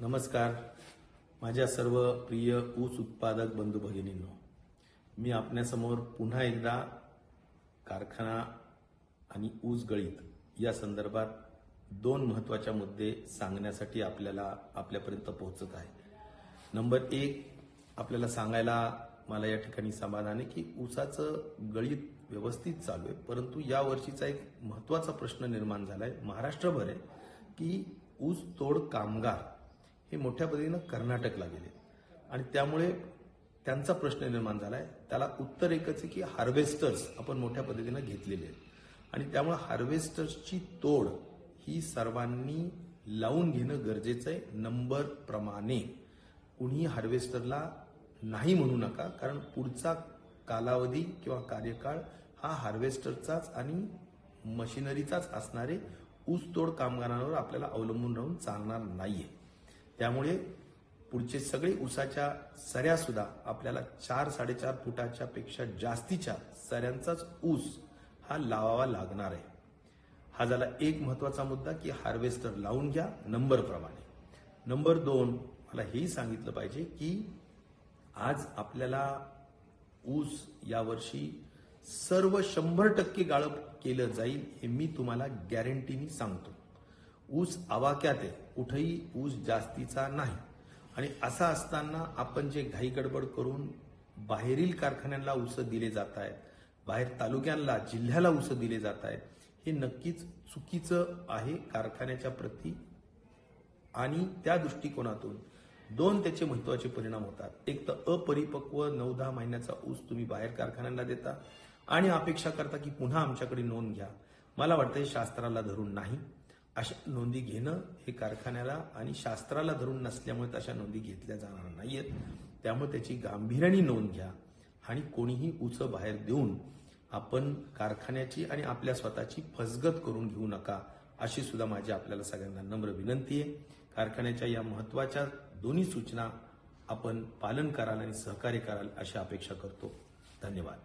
नमस्कार. माझ्या सर्व प्रिय ऊस उत्पादक बंधू भगिनींनो मी आपल्यासमोर पुन्हा एकदा कारखाना आणि ऊस गळीत या संदर्भात दोन महत्त्वाच्या मुद्दे सांगण्यासाठी आपल्याला आपल्यापर्यंत पोहोचत आहे. नंबर एक आपल्याला सांगायला मला या ठिकाणी समाधान आहे की ऊसाचं गळीत व्यवस्थित चालू आहे परंतु या वर्षीचा एक महत्त्वाचा प्रश्न निर्माण झालाय. महाराष्ट्रभर आहे की ऊस तोड कामगार हे मोठ्या पद्धतीनं कर्नाटकला गेले. आणि त्यामुळे त्यांचा प्रश्न निर्माण झालाय. त्याला उत्तर एकच आहे की हार्वेस्टर्स आपण मोठ्या पद्धतीनं घेतलेले आहेत. आणि त्यामुळे हार्वेस्टर्सची तोड ही सर्वांनी लावून घेणं गरजेचं आहे. नंबर प्रमाणे कुणीही हार्वेस्टरला नाही म्हणू नका. कारण पुढचा कालावधी किंवा कार्यकाळ हा हार्वेस्टरचाच आणि मशिनरीचाच असणारे ऊसतोड कामगारांवर आपल्याला अवलंबून राहून चालणार नाहीये. त्यामुळे पुढचे सगळे ऊसाच्या सऱ्या सुद्धा आपल्याला चार साडेचार फुटाच्या पेक्षा जास्तीच्या सऱ्यांचाच ऊस हा लावावा लागणार आहे. हा झाला एक महत्त्वाचा मुद्दा की हार्वेस्टर लावून घ्या नंबरप्रमाणे नंबर दोन मला हेही सांगितलं पाहिजे की आज आपल्याला ऊस यावर्षी सर्व शंभर टक्के गाळप केलं जाईल हे मी तुम्हाला गॅरंटीनी सांगतो. ऊस आवाक्यात आहे. कुठेही ऊस जास्तीचा नाही. आणि असं असताना आपण जे घाई गडबड करून बाहेरील कारखान्यांना ऊस दिले जात आहेत बाहेर तालुक्यांना जिल्ह्याला ऊस दिले जात आहेत हे नक्कीच चुकीचं आहे कारखान्याच्या प्रती आणि त्या दृष्टिकोनातून दोन त्याचे महत्त्वाचे परिणाम होतात. एक तर अपरिपक्व नऊ दहा महिन्याचा ऊस तुम्ही बाहेर कारखान्यांना देता आणि अपेक्षा करता की पुन्हा आमच्याकडे नोंद घ्या. मला वाटतं हे शास्त्राला धरून नाही. अशा नोंदी घेणं हे कारखान्याला आणि शास्त्राला धरून नसल्यामुळे तशा नोंदी घेतल्या जाणार नाहीयेत. त्यामुळे त्याची गांभीर्याने नोंद घ्या आणि कोणीही उच बाहेर देऊन आपण कारखान्याची आणि आपल्या स्वतःची फसगत करून घेऊ नका अशी सुद्धा माझी आपल्याला सगळ्यांना नम्र विनंती आहे. कारखान्याच्या या महत्त्वाच्या दोन्ही सूचना आपण पालन कराल आणि सहकार्य कराल अशी अपेक्षा करतो. धन्यवाद.